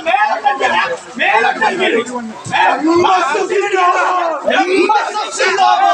మేలకండి మేలకండి మేలకండి మేలకండి మేలకండి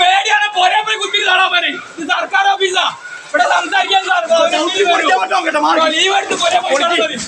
പേടിയാണ് പോരെ പോയി കുത്തി കാണാൻ പറ്റി ഇത് സർക്കാർ ഓഫീസാ ഇവിടെ സംസാരിക്കാൻ ലീവ് എടുത്ത് പോരെ പോയി കാണാൻ മതി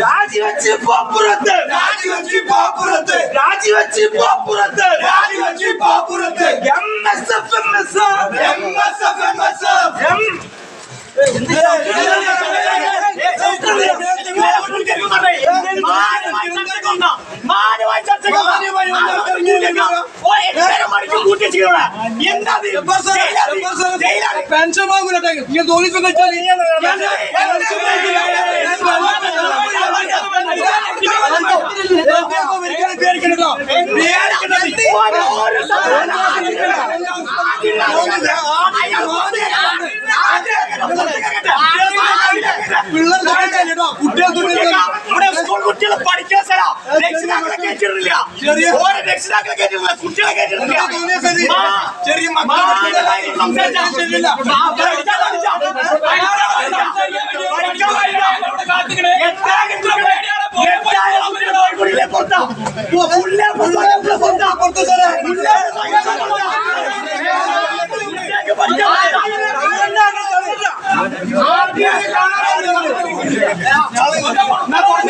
രാജിവെച്ച് പോപ്പുറത്ത്. രാജിവെച്ച് പോപ്പുറത്ത്. രാജിവെച്ച് പോപ്പുറത്ത്. രാജിവെച്ച് പോപ്പുറത്ത്. M S F M S M S F M S F M pension വാങ്ങൂല ഇങ്ങനെ തോന്നിച്ചെന്ന് വെച്ചാൽ സ്ഥലം രക്ഷിതാക്കളെ കേട്ടിട്ടില്ല ഓരോ രക്ഷിതാക്കളെ കേട്ടിട്ടില്ല കുട്ടികളെ കേട്ടിട്ടില്ല. ചെറിയ മാന്യമായി സംസാരിച്ചാൽ ശരിയല്ല. ആ, പഠിച്ചാ, പഠിച്ചാ. പഠിച്ചാ, പഠിച്ചാ. എത്ര കുട്ടികളെ എത്ര കുട്ടികളെ കോഴിക്കോടിലെ പുറത്താ? ഓ, പുള്ളിയെ പുറത്താ, പുള്ളിയെ പുറത്താ, പുറത്ത് സാറേ. പുള്ളിയെ പുറത്താ. കുട്ടികൾക്ക് പഠിക്കാൻ M S F M S F M S F സിന്ദാബാദ് മേൽ മേൽ കൊണ്ടില്ല എം എസ് എഫ് സിന്ദാബാദ് M S F M S F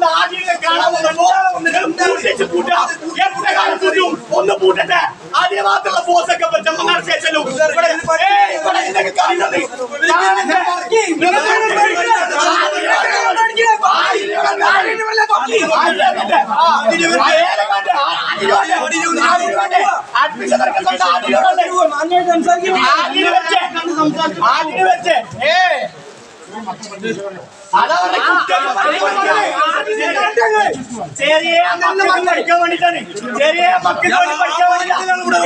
വന്ന് ആദ്യം കാണാൻ നിങ്ങൾ പൂട്ടിച്ച് പൂട്ടാ. എത്ര കാലം പൂട്ടും? ഒന്ന് പൂട്ടട്ടെ. അതിന് മാത്രമുള്ള ഫോഴ്സ് ഒക്കെ വെച്ച് മങ്ങാട് സ്റ്റേഷനിലും. നടക്കുന്നുണ്ട് ആദ്യം വെച്ച് ഏ ചെറിയ പഠിക്കാൻ വേണ്ടിട്ടാണ് ചെറിയ പഠിക്കാൻ വേണ്ടിട്ടാണ്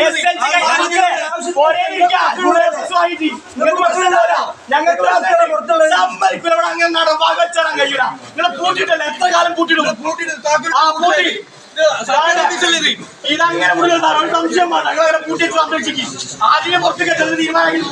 ഞങ്ങൾക്ക് സമ്മതിക്കില്ല ഇവിടെ അങ്ങനെ നട വകച്ചടം കഴിയൂല നിങ്ങൾ പൂട്ടിട്ടല്ല എത്ര കാലം പൂട്ടിടും ആ പൂട്ടി. ഇതങ്ങനെ സംശയം വേണ്ട. ഞങ്ങൾ അങ്ങനെ പൂട്ടിയിട്ട് സംരക്ഷിക്കും ആദ്യം പുറത്തേക്ക് തീരുമാനം